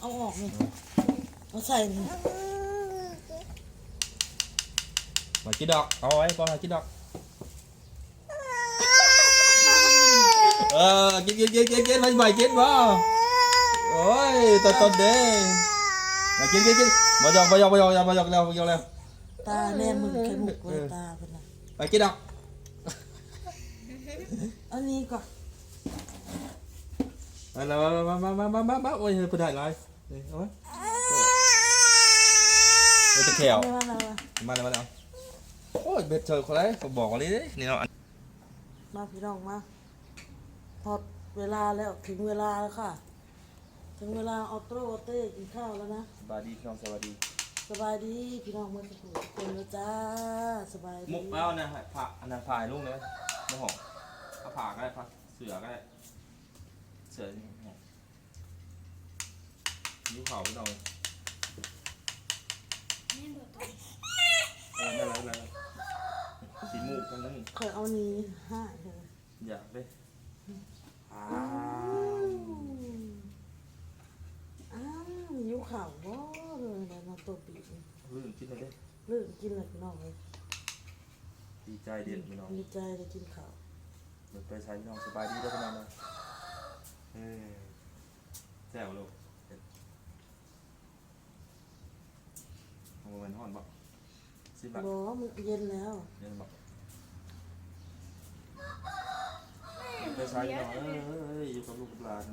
เอาออกนี่เอาใส่นี่มากินดอก เอาไว้ก่อนมากินดอก เออ กินกินกินกินกินไปใหม่กินบ่โอ้ยตอนตอนเด้มากินกินกินมาหยอกมาหยอกมาหยอกมาหยอกแล้วมาหยอกแล้ว ตาแนมมึงแค่หมุกไว้ตาเพิ่นน่ะไปกินดอกอันนี้ก่อนมาแล้วมามามามามามาโอ้ยเพิ่นได้หลาย นี่เอาไว้เออตะแขวมาอะไรวะมาแล้วมาแล้วโอ้ยเบ็ดเจอคนไรผมบอกเลยเด้นี่เนาะมาพี่น้องมาพอเวลาแล้วถึงเวลาแล้วค่ะ ถึงเวลาออโต้เต้กินข้าวแล้วนะสบายดีพี่น้องสวัสดีสบายดีพี่น้องเมื่อสักครู่ทุกคนแล้วจ้าสบายดีมุกแล้วนะผ่าอันนั้นผ่ายลูกเลยไมุกหอมเอาผ่าก็ได้ผ่าเสือก็ได้เสือนี่ หอมยิ้วเข่าพี่น้องเออนั่นแหละนั่นแหละสีมูกกันนั่นเคยเอานี้ห้าเลยอยากเลยอ่าอ้าวยิ้วข่าวบ่เลยนะน้องตัวปีกลื่นกินเลยเด้เลื่นกินเลยพี่น้องเลยดีใจเด็ดพี่น้องดีใจได้กินข้าวเดินไปใช้พี่น้องสบายดีได้พี่น้องนะเออแซ่บลูก เด็ดโอ้มันห่อนบ่สิบบาทบ่มันเย็นแล้วเดี๋ยวบอกไปใช้หน่อยเอ้ยเอ้ยเอ้ยอยู่กับลูกกับหลาน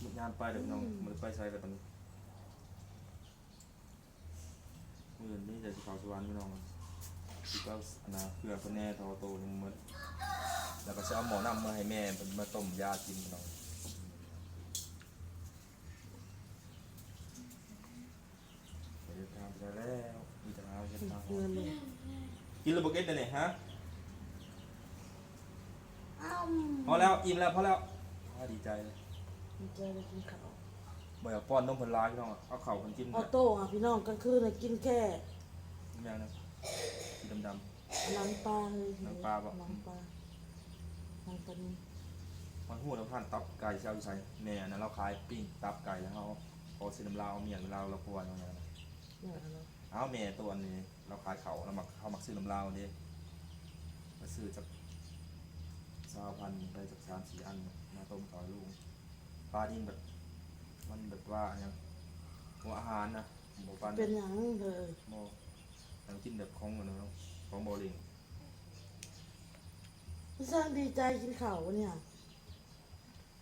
หมดงานไปเดี๋ยวน้องมือไปใช้กันตอนนี้มือนี้จะสิเขาสวรรค์พี่น้องที่ก็อันนะเพื่อคนแน่ทอโตนึงหมดแล้วก็จะเอาหมอนำมาให้แม่เป็นมาต้มยากินพี่น้องไปเดินทางไปแล้วมีแต่หาเงินมา เงินเลย กินระเบิดเก็ตเลยเนี่ยฮะอ้าวพอแล้วอิ่มแล้วพอแล้วพอดีใจเลยดีใจได้กินข้าวบ่อยากป้อนนมผลร้ายพี่น้องอะเอาเข่าคนจิ้มออโต้อะพี่น้องกลางคืนน่ะกินแค่อย่างนะสีดำหนังปลาเลยหนังปลาปะหนังปลาหนังปลานี่ๆมันหูเราผ่านตับไก่เช้าอยู่ใส่แม่นะเราขายปิ้งตับไก่แล้วเขาพอสีน้ำลาวเมียนเราเราปวดอย่างเงี้ยนะ เนี่ยอะไรเอาแม่ตัวนี้ เราขายเขาเรามักเขามักซื้อน้ำลาวนี่มาซื้อจากสาวพันไปจากสามสี่อันมาต้มต่อลูกปลาดิ้งแบบ มันแบบว่าอย่างหัวอาหารนะหมูปลาเป็นหยังเลยโมน้ำจิ้มแบบของมันเนาะของโบลิงพี่สร้างดีใจกินข้าววะเนี่ย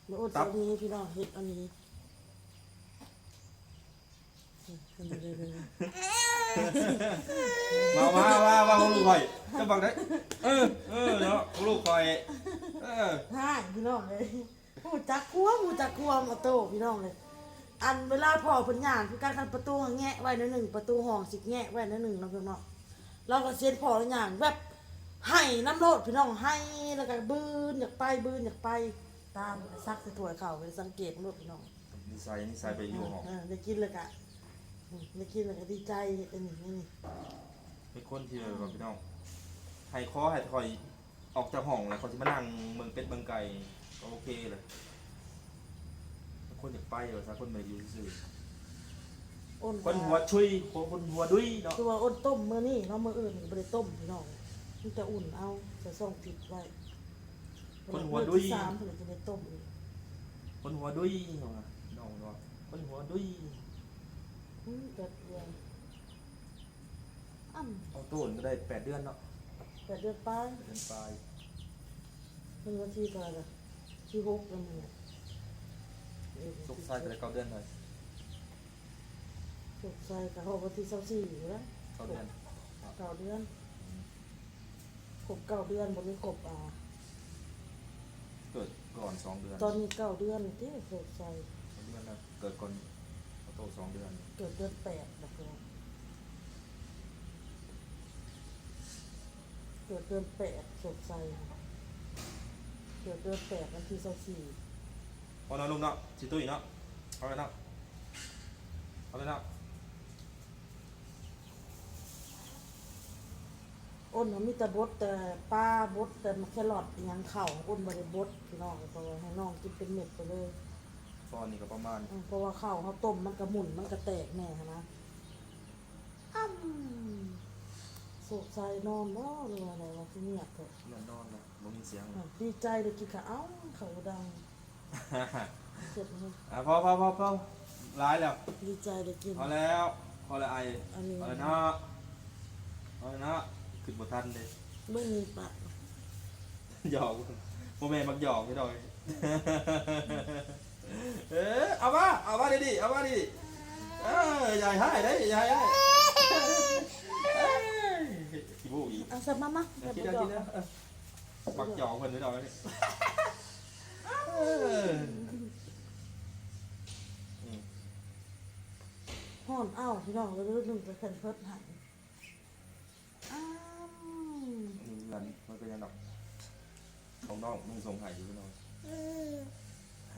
แล้วอดอันนี้พี่น้องเฮ็ดอันนี้อันนี้เลยเลย มามามามาของลูกคอยจะบอกได้เออเออเนาะของลูกคอยเออฮ่าพี่น้องเลยหูจักกลัวหูจักกลัวมาโตพี่น้องเลย อันเวลาพ่อเพิ่นย่างคือการคันประตูแงะไว้ในหนึ่งประตูห้องสิแงะไว้ในหนึ่งเนาะพี่น้องเราก็เซ็นพ่อย่างแบบให้น้ำโลดพี่น้องให้แล้วก็บืนอยากไปบืนอยากไปตามซักใส่ถ้วยข้าวไปสังเกตโลดพี่น้องนิสัยนิสัยไปอยู่ห้องเออได้กินเลยกะ อืมได้กินเลยก็ดีใจอันนี้นี่นี่เป็นคนที่แบบว่าพี่น้องให้คอให้คอยออกจากห้องแล้วเขาจะมานั่งเมืองเป็ดเมืองไก่ก็โอเคเลยเป็นคนอยากไปเหรอซะคนไม่อยู่ซื่ออ้นคนหัวชุยคนหัวดุยเนาะคือว่าอ้นต้มมื้อนี้เนาะมื้ออื่นก็บ่ได้ต้มพี่น้องมันจะอุ่นเอาใส่ซองผิดไว้คนหัวดุยสามเพิ่นจะได้ต้มอีกคนหัวดุยเนาะน้องเนาะคนหัวดุย อืมแต่เดือนอ้ำเอาตูนก็ได้แปดเดือนเนาะแต่เดือนปลายเดือนปลายเป็นวันที่เท่าไหร่ล่ะที่หกแล้วมึงอะเออสุกไส้ก็ได้เก้าเดือนเลยสุกใส่กับวันที่24อยู่แล้วเก้าเดือนเก้าเดือนครบเก้าเดือนบ่ได้ครบอ่า เกิดก่อนสองเดือนตอนนี้เก้าเดือนที่สุกใส่สองเดือนนะเกิดก่อนเอา โตสองเดือนเกิดเดือนแปดแบบนี้เกิดเดือนแปดสดใสเกิดเดือนแปดวันที่สิบสี่พอเนาะลุงเนาะสิตุ้ยเนาะเอาไปเนาะเอาไปเนาะอ้นมันมีแต่บดแต่ป้าบดแต่มาแครอทอิหยังเข่าอ้นบริบดพี่น้องเพราะว่าให้น้องกินเป็นเม็ดไปเลย ฟอนนี่ก็ประมาณ อืมเพราะว่าข้าวเขาต้มมันกระหมุนมันกระแตกแน่หั้นนะอ้ำโศกใจนอนบ่หรือว่าอะไรวะที่เงียบเถอะเงินนอนนะบ่มีเสียงอะดีใจเลยกินข้าวเอ้าเขาดังเสร็จแล้วอะพอพอพอพอร้ายแล้ว ดีใจเลยกิน พอแล้วพอแล้วไออันนี้ พอแล้วเนาะพอแล้วเนาะขึ้นบ่ทันเลย ไม่มีปากหยอกโมเมนต์มักหยอกพี่ดอย เอ๊ะเอามาเอามาดิดิเอามาดิดิเอ้ยใหญ่ให้ได้ใหญ่ให้เอ้ยขี้บูอีกเอาสับมามากินเดี๋แล้ยววกินแล้วปักหยอกเพิ่นพี่ดอยนี่เออห่อนเอ้าพี่น้องแล้วหนึ่งจะเป็นเพิดหันอ้าวอืมนั่นมันก็ยังดอกของน้องนุ่งทรงไห่อยู่พี่น้อง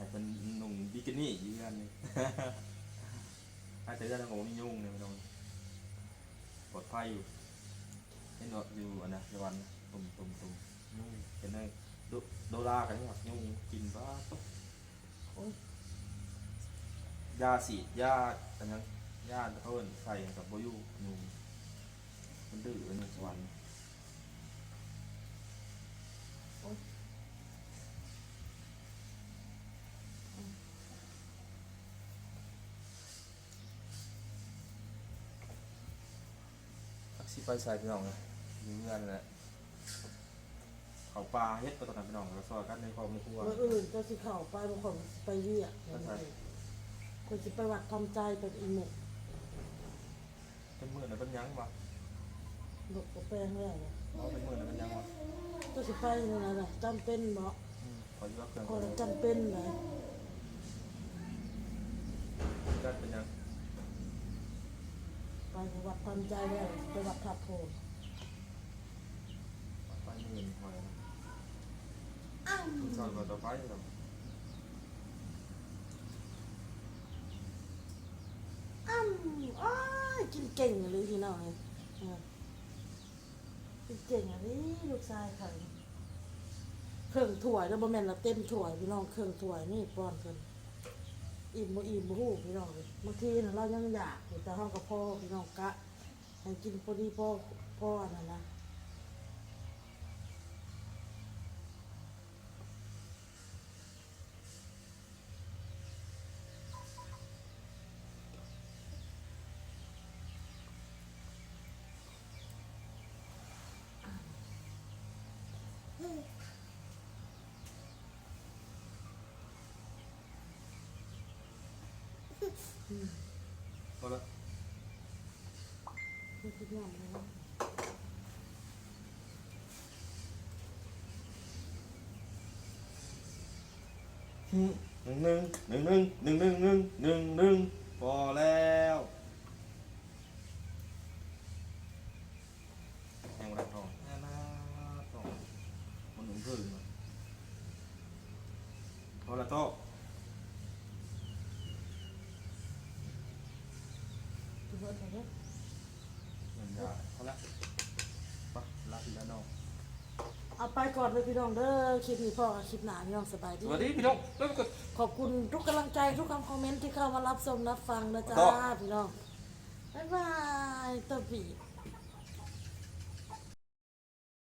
ไห่เป็นนุ่งบิกินี่อยู่กันนี่ อาจจะเรื่องของมียุ่งเนี่ยพี่น้องปลอดภัยอยู่เห็นว่าอยู่อันนะในวันตุ่มตุ่มตุ่มยุ่งเป็นไงโดโดรากันนี่หรอยุ่งกินบ้าโอ้ยยาสีดยาอันนั้นยาเขาเอิ้นใส่กับโบอยูยุ่งมันดื้อเป็นหนึ่งสวรรค์ ทักซี่ไปใส่พี่น้องนะอยู่เงินแหละเขาปลาเฮ็ดก็ต้องทำพี่น้องแล้วซอยกันในครอบในครัวเมื่ออื่นจะสิเข่าไปบางคนไปเรียกไปใส่คนสิไปวัดทำใจไปอีหมกเป็นหมื่นนะเป็นหยังวะหลกกระแปลงแล้วเนี่ยเอาเป็นหมื่นนะเป็นหยังวะเจะสิไปนี่นะน่ะจำเป็นบ่อืมขอยืมเครื่องคนจำเป็นเลยได้เป็นหยัง ไปวัดทำใจแล้วไปวัดทับโพนไปหมื่นหอยนะคุณซอยก็ต่อไปครับอ้ำอ้ายกินเก่งเลยพี่น้องเลยอ่ากินเก่งอันนี้ลูกชายค่ะเครื่องถั่วยแล้วบ่แม่นละเต็มถั่วยพี่น้องเครื่องถั่วยนี่ป้อนเพิ่น อิ่มบ่อิ่มบ่หูพี่น้องเลยบางทีน่ะเรายังอยากอยู่แต่ห้องก็พอพี่น้องกะให้กินพอดีพ่อพ่อนั่นนะ พอละไม่คิดอย่างเลยหนึ่งหนึ่งหนึ่งหนึ่งหนึ่งหนึ่งหนึ่งหนึ่งหนึ่งพอแล้วแหงรักทองแหงรักทองมันหนุนพื้นมาพอละโต๊ะ คิดว่าอะไรเนี่ยเงินยาพอละไปลาพี่ละน้องเอาไปก่อนเลยพี่น้องเด้อคลิปนี้พ่อกับคลิปหน้าพี่น้องสบายสดีวัสดีพี่น้องแล้วก็ ขอบคุณทุกกำลังใจทุกคำคอมเมนต์ที่เข้ามารับชมรับฟังนะจ๊ะต่อพี่น้อง บ๊ายบายตัวบีบ